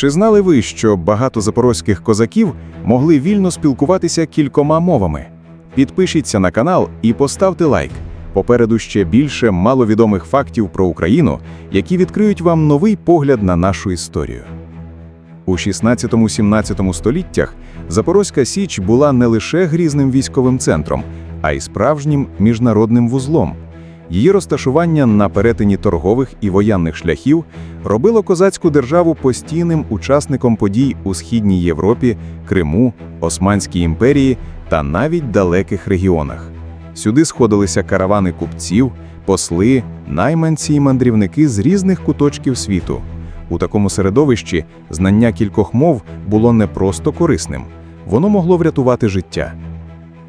Чи знали ви, що багато запорозьких козаків могли вільно спілкуватися кількома мовами? Підпишіться на канал і поставте лайк. Попереду ще більше маловідомих фактів про Україну, які відкриють вам новий погляд на нашу історію. У 16-17 століттях Запорозька Січ була не лише грізним військовим центром, а й справжнім міжнародним вузлом. Її розташування на перетині торгових і воєнних шляхів робило козацьку державу постійним учасником подій у Східній Європі, Криму, Османській імперії та навіть далеких регіонах. Сюди сходилися каравани купців, посли, найманці й мандрівники з різних куточків світу. У такому середовищі знання кількох мов було не просто корисним, воно могло врятувати життя.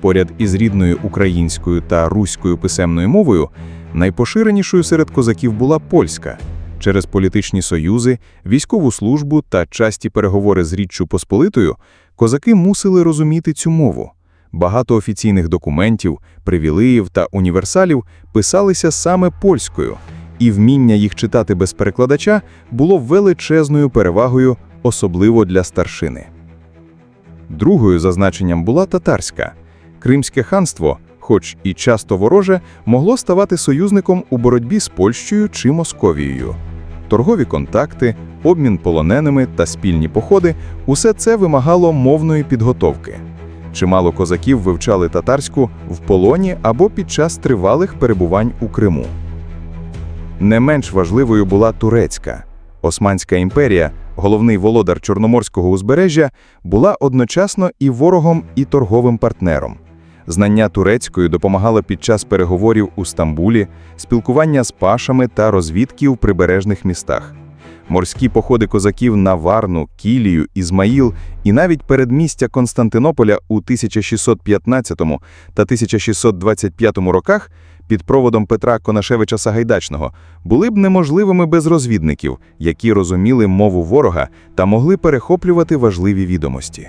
Поряд із рідною українською та руською писемною мовою найпоширенішою серед козаків була польська. Через політичні союзи, військову службу та часті переговори з Річчю Посполитою козаки мусили розуміти цю мову. Багато офіційних документів, привілеїв та універсалів писалися саме польською, і вміння їх читати без перекладача було величезною перевагою, особливо для старшини. Другою за значенням була татарська. Кримське ханство, хоч і часто вороже, могло ставати союзником у боротьбі з Польщею чи Московією. Торгові контакти, обмін полоненими та спільні походи усе це вимагало мовної підготовки. Чимало козаків вивчали татарську в полоні або під час тривалих перебувань у Криму. Не менш важливою була турецька. Османська імперія, головний володар Чорноморського узбережжя, була одночасно і ворогом, і торговим партнером. Знання турецької допомагало під час переговорів у Стамбулі, спілкування з пашами та розвідки у прибережних містах. Морські походи козаків на Варну, Кілію, Ізмаїл і навіть передмістя Константинополя у 1615 та 1625 роках під проводом Петра Конашевича Сагайдачного були б неможливими без розвідників, які розуміли мову ворога та могли перехоплювати важливі відомості.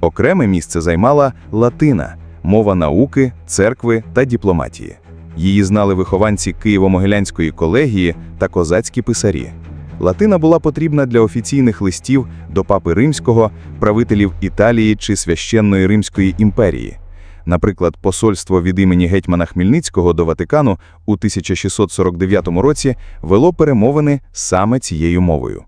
Окреме місце займала латина мова науки, церкви та дипломатії. Її знали вихованці Києво-Могилянської колегії та козацькі писарі. Латина була потрібна для офіційних листів до папи римського, правителів Італії чи священної Римської імперії. Наприклад, посольство від імені гетьмана Хмельницького до Ватикану у 1649 році вело перемовини саме цією мовою.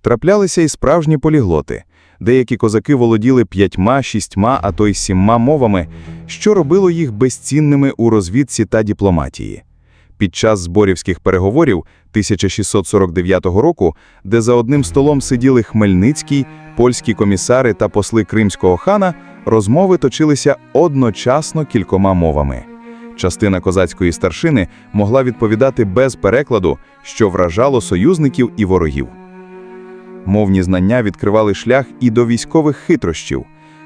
Траплялися і справжні поліглоти. Деякі козаки володіли п'ятьма, шістьма, а то й сімма мовами, що робило їх безцінними у розвідці та дипломатії. Під час зборівських переговорів 1649 року, де за одним столом сиділи Хмельницький, польські комісари та посли кримського хана, розмови точилися одночасно кількома мовами. Частина козацької старшини могла відповідати без перекладу, що вражало союзників і ворогів. Мовні знання відкривали шлях і до військових хитрощів.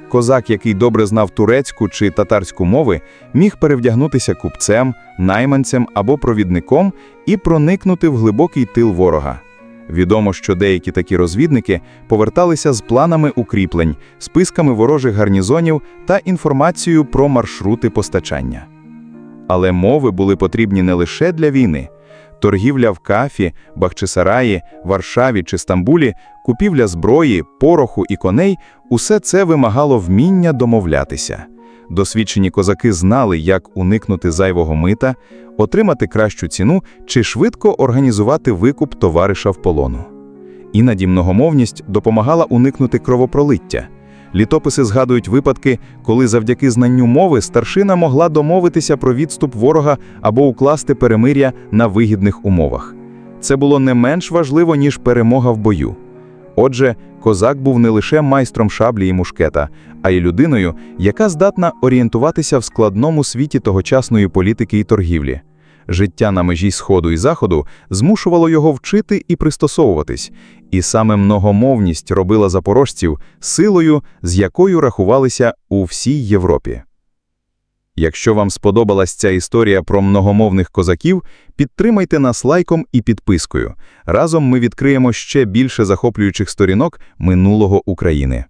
Козак, який добре знав турецьку чи татарську мови, міг перевдягнутися купцем, найманцем або провідником і проникнути в глибокий тил ворога. Відомо, що деякі такі розвідники поверталися з планами укріплень, списками ворожих гарнізонів та інформацією про маршрути постачання. Але мови були потрібні не лише для війни. Торгівля в Кафі, Бахчисараї, Варшаві чи Стамбулі, купівля зброї, пороху і коней усе це вимагало вміння домовлятися. Досвідчені козаки знали, як уникнути зайвого мита, отримати кращу ціну чи швидко організувати викуп товариша в полону. Іноді многомовність допомагала уникнути кровопролиття. Літописи згадують випадки, коли завдяки знанню мови старшина могла домовитися про відступ ворога або укласти перемиря на вигідних умовах. Це було не менш важливо, ніж перемога в бою. Отже, козак був не лише майстром шаблі і мушкета, а й людиною, яка здатна орієнтуватися в складному світі тогочасної політики і торгівлі. Життя на межі Сходу і Заходу змушувало його вчити і пристосовуватись, і саме многомовність робила запорожців силою, з якою рахувалися у всій Європі. Якщо вам сподобалась ця історія про многомовних козаків, підтримайте нас лайком і підпискою. Разом ми відкриємо ще більше захоплюючих сторінок минулого України.